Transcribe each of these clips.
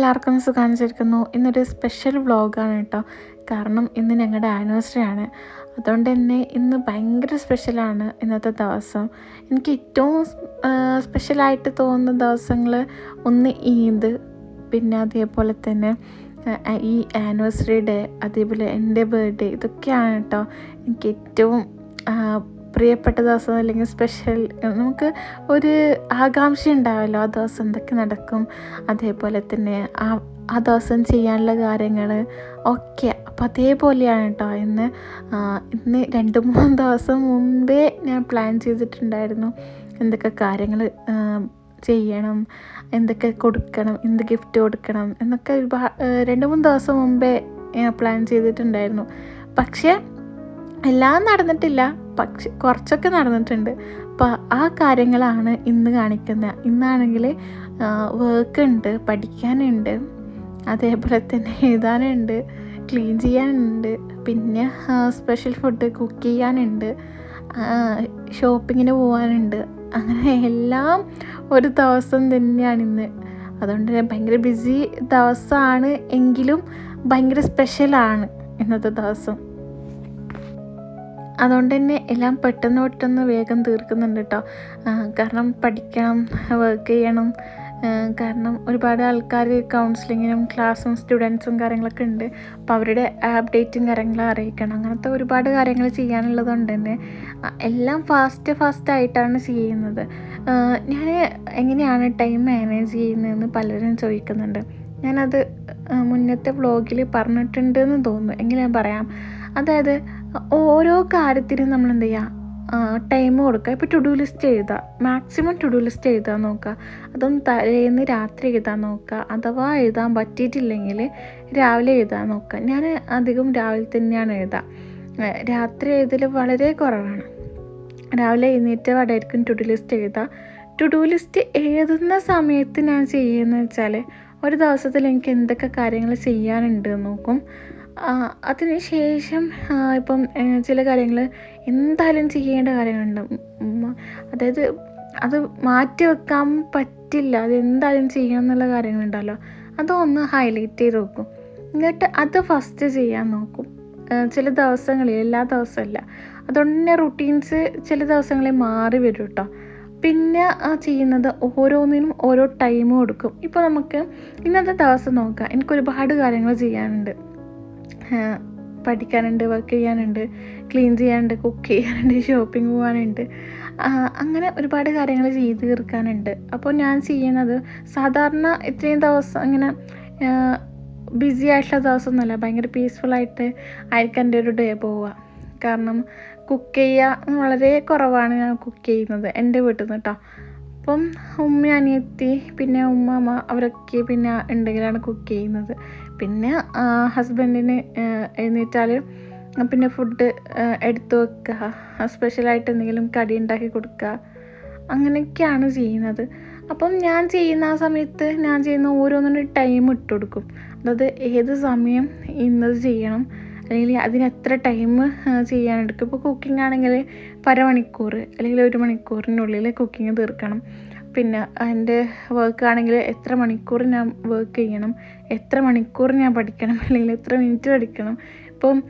എല്ലാവർക്കും സുഖാണിച്ചിരിക്കുന്നു ഇന്നൊരു സ്പെഷ്യൽ വ്ളോഗാണ് കേട്ടോ. കാരണം ഇന്ന് ഞങ്ങളുടെ ആനിവേഴ്സറി ആണ്. അതുകൊണ്ട് തന്നെ ഇന്ന് ഭയങ്കര സ്പെഷ്യലാണ് ഇന്നത്തെ ദിവസം. എനിക്ക് ഏറ്റവും സ്പെഷ്യലായിട്ട് തോന്നുന്ന ദിവസങ്ങൾ ഒന്ന് ഈദ് പിന്നെ അതേപോലെ തന്നെ ഈ ആനിവേഴ്സറി ഡേ അതേപോലെ എന്റെ ബർത്ത്ഡേ ഇതൊക്കെയാണ് കേട്ടോ. എനിക്ക് ഏറ്റവും പ്രിയപ്പെട്ട ദിവസം അല്ലെങ്കിൽ സ്പെഷ്യൽ നമുക്ക് ഒരു ആകാംക്ഷ ഉണ്ടാവുമല്ലോ ആ ദിവസം എന്തൊക്കെ നടക്കും. അതേപോലെ തന്നെ ആ ആ ദിവസം ചെയ്യാനുള്ള കാര്യങ്ങൾ ഒക്കെ. അപ്പം അതേപോലെയാണ് കേട്ടോ ഇന്ന് ഇന്ന് രണ്ട് മൂന്ന് ദിവസം മുമ്പേ ഞാൻ പ്ലാൻ ചെയ്തിട്ടുണ്ടായിരുന്നു. എന്തൊക്കെ കാര്യങ്ങൾ ചെയ്യണം എന്തൊക്കെ കൊടുക്കണം എന്ത് ഗിഫ്റ്റ് കൊടുക്കണം എന്നൊക്കെ രണ്ട് മൂന്ന് ദിവസം മുമ്പേ പ്ലാൻ ചെയ്തിട്ടുണ്ടായിരുന്നു. പക്ഷേ എല്ലാം നടന്നിട്ടില്ല. പക്ഷെ കുറച്ചൊക്കെ നടന്നിട്ടുണ്ട്. അപ്പോൾ ആ കാര്യങ്ങളാണ് ഇന്ന് കാണിക്കുന്നത് ഇന്നാണെങ്കിൽ വർക്ക് ഉണ്ട് പഠിക്കാനുണ്ട് അതേപോലെ തന്നെ എഴുതാനുണ്ട് ക്ലീൻ ചെയ്യാനുണ്ട് പിന്നെ സ്പെഷ്യൽ ഫുഡ് കുക്ക് ചെയ്യാനുണ്ട് ഷോപ്പിങ്ങിന് പോകാനുണ്ട് അങ്ങനെ എല്ലാം ഒരു ദിവസം തന്നെയാണ് ഇന്ന്. അതുകൊണ്ട് തന്നെ ഭയങ്കര ബിസി ദിവസമാണ് എങ്കിലും ഭയങ്കര സ്പെഷ്യലാണ് ഇന്നത്തെ ദിവസം. അതുകൊണ്ട് തന്നെ എല്ലാം പെട്ടെന്ന് പെട്ടെന്ന് വേഗം തീർക്കുന്നുണ്ട് കേട്ടോ കാരണം പഠിക്കണം വർക്ക് ചെയ്യണം. കാരണം ഒരുപാട് ആൾക്കാർ കൗൺസിലിങ്ങിനും ക്ലാസ്സും സ്റ്റുഡൻസും കാര്യങ്ങളൊക്കെ ഉണ്ട്. അപ്പോൾ അവരുടെ അപ്ഡേറ്റും കാര്യങ്ങളും അറിയിക്കണം. അങ്ങനത്തെ ഒരുപാട് കാര്യങ്ങൾ ചെയ്യാനുള്ളത് കൊണ്ട് തന്നെ എല്ലാം ഫാസ്റ്റ് ഫാസ്റ്റ് ആയിട്ടാണ് ചെയ്യുന്നത്. ഞാൻ എങ്ങനെയാണ് ടൈം മാനേജ് ചെയ്യുന്നതെന്ന് പലരും ചോദിക്കുന്നുണ്ട്. ഞാനത് മുന്നത്തെ വ്ളോഗിൽ പറഞ്ഞിട്ടുണ്ടെന്ന് തോന്നുന്നു. എങ്കിലും ഞാൻ പറയാം. അതായത് ഓരോ കാര്യത്തിനും നമ്മൾ എന്ത് ചെയ്യുക ടൈം കൊടുക്കുക. ഇപ്പോൾ ടു ഡു ലിസ്റ്റ് എഴുതുക. മാക്സിമം ടു ഡു ലിസ്റ്റ് എഴുതാൻ നോക്കുക. അതും തലേന്ന് രാത്രി എഴുതാൻ നോക്കുക. അഥവാ എഴുതാൻ പറ്റിയിട്ടില്ലെങ്കിൽ രാവിലെ എഴുതാൻ നോക്കുക. ഞാൻ അധികം രാവിലെ തന്നെയാണ് എഴുതുക രാത്രി എഴുതൽ വളരെ കുറവാണ്. രാവിലെ എഴുന്നേറ്റ് വടായിരിക്കും ടു ഡു ലിസ്റ്റ് എഴുതുക ടു ഡു ലിസ്റ്റ് എഴുതുന്ന സമയത്ത് ഞാൻ ചെയ്യുന്നത് വെച്ചാൽ ഒരു ദിവസത്തിൽ എനിക്ക് എന്തൊക്കെ കാര്യങ്ങൾ ചെയ്യാനുണ്ട് നോക്കും. അതിന് ശേഷം ഇപ്പം ചില കാര്യങ്ങൾ എന്തായാലും ചെയ്യേണ്ട കാര്യങ്ങളുണ്ട്. അതായത് അത് മാറ്റി വെക്കാൻ പറ്റില്ല. അത് എന്തായാലും ചെയ്യണം എന്നുള്ള കാര്യങ്ങളുണ്ടല്ലോ. അതൊന്ന് ഹൈലൈറ്റ് ചെയ്ത് നോക്കും. എന്നിട്ട് അത് ഫസ്റ്റ് ചെയ്യാൻ നോക്കും. ചില ദിവസങ്ങളിൽ എല്ലാ ദിവസമല്ല അതുകൊണ്ട് തന്നെ റുട്ടീൻസ് ചില ദിവസങ്ങളിൽ മാറി വരും കേട്ടോ പിന്നെ ചെയ്യുന്നത് ഓരോന്നിനും ഓരോ ടൈം കൊടുക്കും ഇപ്പോൾ നമുക്ക് ഇന്നത്തെ ദിവസം നോക്കാം. എനിക്ക് ഒരുപാട് കാര്യങ്ങൾ ചെയ്യാനുണ്ട്. പഠിക്കാനുണ്ട് വർക്ക് ചെയ്യാനുണ്ട് ക്ലീൻ ചെയ്യാനുണ്ട് കുക്ക് ചെയ്യാനുണ്ട് ഷോപ്പിംഗ് പോകാനുണ്ട്. അങ്ങനെ ഒരുപാട് കാര്യങ്ങൾ ചെയ്ത് തീർക്കാനുണ്ട്. അപ്പോൾ ഞാൻ ചെയ്യുന്നത് സാധാരണ ഇത്രയും ദിവസം ഇങ്ങനെ ബിസി ആയിട്ടുള്ള ദിവസമൊന്നുമല്ല ഭയങ്കര പീസ്ഫുള്ളായിട്ട് ആയിരിക്കും എന്റെ ഒരു ഡേ പോവുക. കാരണം കുക്ക് ചെയ്യുക വളരെ കുറവാണ് ഞാൻ കുക്ക് ചെയ്യുന്നത് എന്റെ വീട്ടിൽ നിന്ന് കേട്ടോ അപ്പം ഉമ്മ അനിയത്തി പിന്നെ ഉമ്മ അവരൊക്കെ പിന്നെ ഉണ്ടെങ്കിലാണ് കുക്ക് ചെയ്യുന്നത്. പിന്നെ ഹസ്ബൻഡിന് എഴുന്നേറ്റാൽ പിന്നെ ഫുഡ് എടുത്തു വെക്കുക. സ്പെഷ്യലായിട്ട് എന്തെങ്കിലും കടി ഉണ്ടാക്കി കൊടുക്കുക. അങ്ങനെയൊക്കെയാണ് ചെയ്യുന്നത്. അപ്പം ഞാൻ ചെയ്യുന്ന ആ സമയത്ത് ഞാൻ ചെയ്യുന്ന ഓരോന്നിനും ടൈം ഇട്ട് കൊടുക്കും. അതായത് ഏത് സമയം ഇന്നത് ചെയ്യണം അല്ലെങ്കിൽ അതിന് എത്ര ടൈം ചെയ്യാനെടുക്കും. ഇപ്പോൾ കുക്കിംഗ് ആണെങ്കിൽ പരമണിക്കൂർ അല്ലെങ്കിൽ ഒരു മണിക്കൂറിനുള്ളിൽ കുക്കിംഗ് തീർക്കണം. പിന്നെ എന്റെ വർക്ക് ആണെങ്കിൽ എത്ര മണിക്കൂർ ഞാൻ വർക്ക് ചെയ്യണം? എത്ര മണിക്കൂർ ഞാൻ പഠിക്കണം? അല്ലെങ്കിൽ എത്ര മിനിറ്റ് പഠിക്കണം? ഇപ്പം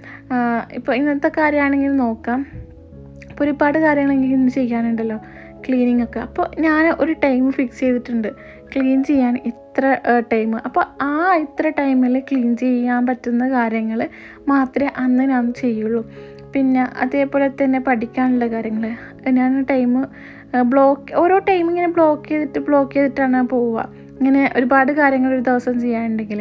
ഇപ്പോൾ ഇന്നത്തെ കാര്യമാണെങ്കിൽ നോക്കാം. ഇപ്പോൾ ഒരുപാട് കാര്യങ്ങൾ എനിക്ക് ഇന്ന് ചെയ്യാനുണ്ടല്ലോ. ക്ലീനിങ് ഒക്കെ. അപ്പോൾ ഞാൻ ഒരു ടൈം ഫിക്സ് ചെയ്തിട്ടുണ്ട്. ക്ലീൻ ചെയ്യാൻ ഇത്ര ടൈം അപ്പോൾ ആ ഇത്ര ടൈമിൽ ക്ലീൻ ചെയ്യാൻ പറ്റുന്ന കാര്യങ്ങൾ മാത്രമേ അന്ന് ഞാൻ ചെയ്യുള്ളൂ. പിന്നെ അതേപോലെ തന്നെ പഠിക്കാനുള്ള കാര്യങ്ങൾ ഞാൻ ടൈം ബ്ലോക്ക് ഓരോ ടൈം ഇങ്ങനെ ബ്ലോക്ക് ചെയ്തിട്ട് ബ്ലോക്ക് ചെയ്തിട്ടാണ് പോവുക. ഇങ്ങനെ ഒരുപാട് കാര്യങ്ങൾ ഒരു ദിവസം ചെയ്യാനുണ്ടെങ്കിൽ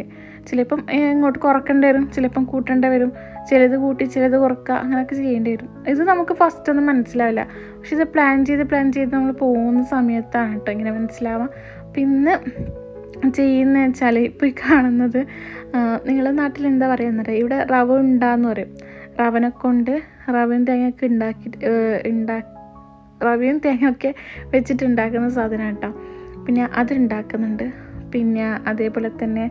ചിലപ്പം ഇങ്ങോട്ട് കുറക്കേണ്ടി വരും ചിലപ്പം കൂട്ടേണ്ടി വരും ചിലത് കൂട്ടി ചിലത് കുറക്കുക അങ്ങനെയൊക്കെ ചെയ്യേണ്ടി വരും. ഇത് നമുക്ക് ഫസ്റ്റ് ഒന്നും മനസ്സിലാവില്ല. പക്ഷെ ഇത് പ്ലാൻ ചെയ്ത് പ്ലാൻ ചെയ്ത് നമ്മൾ പോകുന്ന സമയത്താണ് കേട്ടോ ഇങ്ങനെ മനസ്സിലാവാം പിന്നെ ചെയ്യുന്ന വെച്ചാൽ ഇപ്പോൾ ഈ കാണുന്നത് നിങ്ങളുടെ നാട്ടിൽ എന്താ പറയുന്നത് ഇവിടെ റവ ഉണ്ടാന്ന് പറയും. റവനെ കൊണ്ട് റവയും തേങ്ങയൊക്കെ ഉണ്ടാക്കി ഉണ്ടാ റവയും തേങ്ങയൊക്കെ വെച്ചിട്ട് ഉണ്ടാക്കുന്ന സാധനം കേട്ടോ. പിന്നെ അതുണ്ടാക്കുന്നുണ്ട്. പിന്നെ അതേപോലെ തന്നെ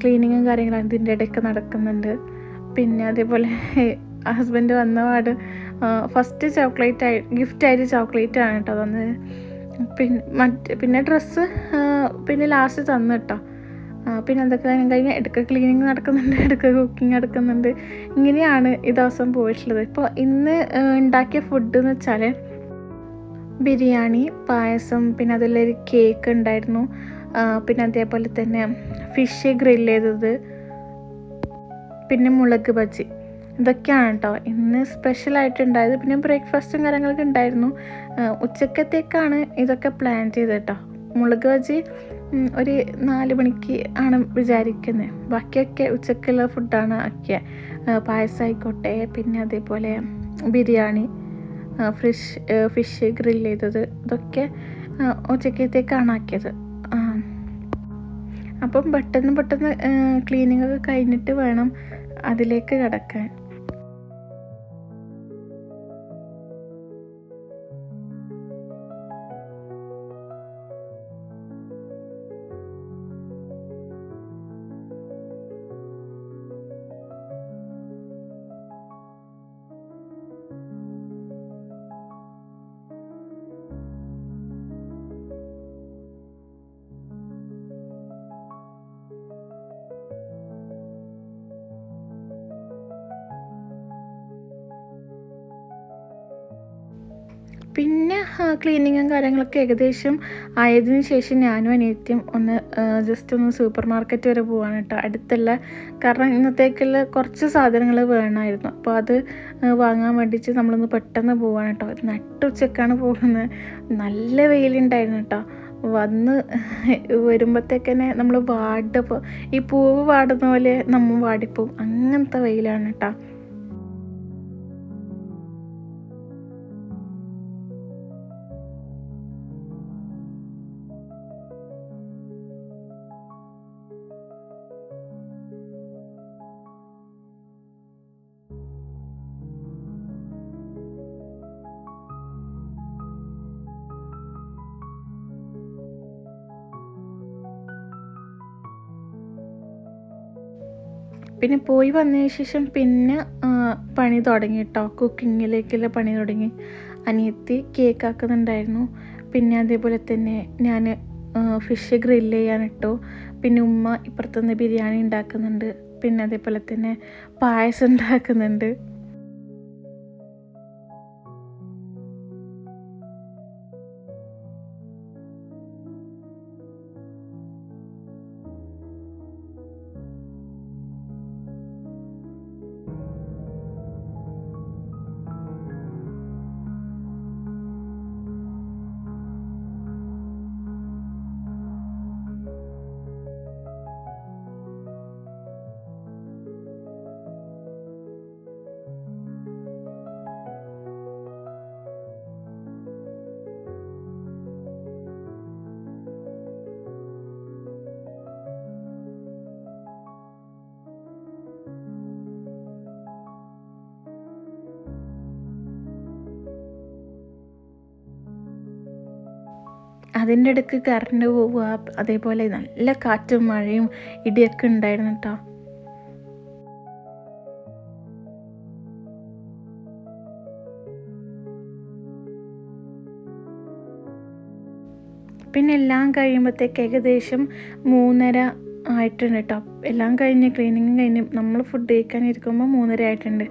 ക്ലീനിങ്ങും കാര്യങ്ങളും അതിന്റെ ഇടയ്ക്ക് നടക്കുന്നുണ്ട്. പിന്നെ അതേപോലെ ഹസ്ബൻഡ് വന്ന പാട് ഫസ്റ്റ് ചോക്ലേറ്റ് ആയി ഗിഫ്റ്റായിട്ട് ചോക്ലേറ്റ് ആണ് കേട്ടോ തന്നത്. പിന്നെ മറ്റ് പിന്നെ ഡ്രസ്സ് പിന്നെ ലാസ്റ്റ് തന്നു കേട്ടോ പിന്നെ അതൊക്കെ കഴിഞ്ഞ് ഇടയ്ക്ക് ക്ലീനിങ് നടക്കുന്നുണ്ട് ഇടയ്ക്ക് കുക്കിംഗ് നടക്കുന്നുണ്ട്. ഇങ്ങനെയാണ് ഈ ദിവസം പോയിട്ടുള്ളത്. ഇപ്പോൾ ഇന്ന് ഉണ്ടാക്കിയ ഫുഡ് എന്ന് വെച്ചാൽ ബിരിയാണി പായസം പിന്നെ അതിലൊരു കേക്ക് ഉണ്ടായിരുന്നു. പിന്നെ അതേപോലെ തന്നെ ഫിഷ് ഗ്രിൽ ചെയ്തത്. പിന്നെ മുളക് ബജി. ഇതൊക്കെയാണ് കേട്ടോ ഇന്ന് സ്പെഷ്യലായിട്ട് ഉണ്ടായത്. പിന്നെ ബ്രേക്ക്ഫാസ്റ്റും കാര്യങ്ങളൊക്കെ ഉണ്ടായിരുന്നു. ഉച്ചക്കത്തേക്കാണ് ഇതൊക്കെ പ്ലാൻ ചെയ്തത് കേട്ടോ മുളക് ബജി ഒരു നാല് മണിക്ക് ആണ് വിചാരിക്കുന്നത് ബാക്കിയൊക്കെ ഉച്ചക്കുള്ള ഫുഡാണ് ആക്കിയത് പായസം ആയിക്കോട്ടെ. പിന്നെ അതേപോലെ ബിരിയാണി. ഫ്രിഷ് ഫിഷ് ഗ്രിൽ ചെയ്തത്. ഇതൊക്കെ ആ, ഉച്ചക്കത്തേക്കാണ് ആക്കിയത് അപ്പം പെട്ടെന്ന് പെട്ടെന്ന് ക്ലീനിങ്ങൊക്കെ കഴിഞ്ഞിട്ട് വേണം അതിലേക്ക് കിടക്കാൻ. പിന്നെ ക്ലീനിങ്ങും കാര്യങ്ങളൊക്കെ ഏകദേശം ആയതിനു ശേഷം ഞാനും അനിയത്തിയും ഒന്ന് ജസ്റ്റ് ഒന്ന് സൂപ്പർ മാർക്കറ്റ് വരെ പോവാണ് കേട്ടോ അടുത്തുള്ള കാരണം ഇന്നത്തേക്കുള്ള കുറച്ച് സാധനങ്ങൾ വേണമായിരുന്നു. അപ്പോൾ അത് വാങ്ങാൻ വേണ്ടിയിട്ട് നമ്മളൊന്ന് പെട്ടെന്ന് പോവാണ് കേട്ടോ നട്ടുച്ചക്കാണ് പോകുന്നത്. നല്ല വെയിലുണ്ടായിരുന്നു കേട്ടോ വന്ന് വരുമ്പോഴത്തേക്കന്നെ നമ്മൾ വാടപ്പോൾ ഈ പൂവ് വാടുന്ന പോലെ നമ്മൾ വാടിപ്പോവും. അങ്ങനത്തെ വെയിലാണ് കേട്ടോ പിന്നെ പോയി വന്നതിന് ശേഷം പിന്നെ പണി തുടങ്ങി കേട്ടോ കുക്കിങ്ങിലേക്കുള്ള പണി തുടങ്ങി. അനിയത്തി കേക്ക് ആക്കുന്നുണ്ടായിരുന്നു. പിന്നെ അതേപോലെ തന്നെ ഞാൻ ഫിഷ് ഗ്രില്ല് ചെയ്യാനിട്ടു പിന്നെ ഉമ്മ ഇപ്പുറത്തുനിന്ന് ബിരിയാണി ഉണ്ടാക്കുന്നുണ്ട്. പിന്നെ അതേപോലെ തന്നെ പായസം ഉണ്ടാക്കുന്നുണ്ട്. അതിന്റെ ഇടയ്ക്ക് കറണ്ട് പോവുക അതേപോലെ നല്ല കാറ്റും മഴയും ഇടിയൊക്കെ ഉണ്ടായിരുന്നു കേട്ടോ പിന്നെ എല്ലാം കഴിയുമ്പോഴത്തേക്ക് ഏകദേശം മൂന്നര ആയിട്ടുണ്ട് കേട്ടോ എല്ലാം കഴിഞ്ഞ് ക്ലീനിങ്ങും കഴിഞ്ഞ് നമ്മൾ ഫുഡ് കഴിക്കാനിരിക്കുമ്പോൾ മൂന്നര ആയിട്ടുണ്ട്.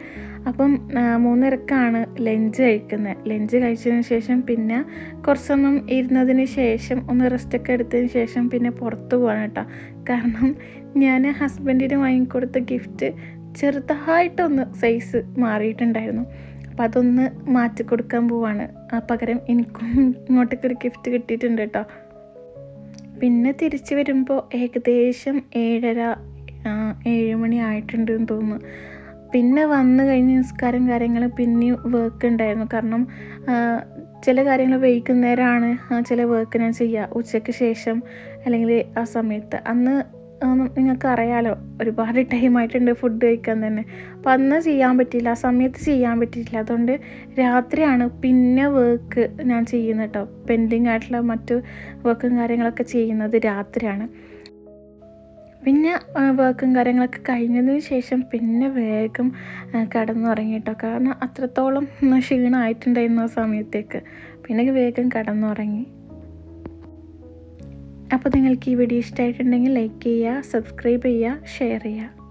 അപ്പം മൂന്നരക്കാണ് ലഞ്ച് കഴിക്കുന്നത്. ലഞ്ച് കഴിച്ചതിന് ശേഷം പിന്നെ കുറച്ചൊന്നും ഇരുന്നതിന് ശേഷം ഒന്ന് റെസ്റ്റൊക്കെ എടുത്തതിന് ശേഷം പിന്നെ പുറത്ത് പോകണം കേട്ടോ കാരണം ഞാൻ ഹസ്ബൻഡിന് വാങ്ങിക്കൊടുത്ത ഗിഫ്റ്റ് ചെറുതായിട്ടൊന്ന് സൈസ് മാറിയിട്ടുണ്ടായിരുന്നു. അപ്പോൾ അതൊന്ന് മാറ്റി കൊടുക്കാൻ പോവാണ് പകരം എനിക്കും ഇങ്ങോട്ടേക്കൊരു ഗിഫ്റ്റ് കിട്ടിയിട്ടുണ്ട് കേട്ടോ പിന്നെ തിരിച്ചു വരുമ്പോൾ ഏകദേശം ഏഴര ഏഴ് മണി ആയിട്ടുണ്ടെന്ന് തോന്നുന്നു. പിന്നെ വന്നു കഴിഞ്ഞ് നിസ്കാരം കാര്യങ്ങൾ പിന്നെയും വർക്ക് ഉണ്ടായിരുന്നു. കാരണം ചില കാര്യങ്ങൾ വൈകുന്നേരമാണ് ചില വർക്ക് ഞാൻ ചെയ്യുക ഉച്ചയ്ക്ക് ശേഷം അല്ലെങ്കിൽ ആ സമയത്ത്. അന്ന് നിങ്ങൾക്ക് അറിയാലോ ഒരുപാട് ടൈമായിട്ടുണ്ട് ഫുഡ് കഴിക്കാൻ തന്നെ. അപ്പം അന്ന് ചെയ്യാൻ പറ്റിയില്ല. ആ സമയത്ത് ചെയ്യാൻ പറ്റിയില്ല. അതുകൊണ്ട് രാത്രിയാണ് പിന്നെ വർക്ക് ഞാൻ ചെയ്യുന്നത് കേട്ടോ പെൻഡിങ് ആയിട്ടുള്ള മറ്റു വർക്കും കാര്യങ്ങളൊക്കെ ചെയ്യുന്നത് രാത്രിയാണ്. പിന്നെ വർക്കും കാര്യങ്ങളൊക്കെ കഴിഞ്ഞതിന് ശേഷം പിന്നെ വേഗം കിടന്നുറങ്ങിയിട്ടോ കിടന്നുറങ്ങി കാരണം അത്രത്തോളം ക്ഷീണമായിട്ടുണ്ടായിരുന്നു ആ സമയത്തേക്ക്. പിന്നെ വേഗം കിടന്നുറങ്ങി. അപ്പോൾ നിങ്ങൾക്ക് ഈ വീഡിയോ ഇഷ്ടമായിട്ടുണ്ടെങ്കിൽ ലൈക്ക് ചെയ്യുക സബ്സ്ക്രൈബ് ചെയ്യുക ഷെയർ ചെയ്യുക.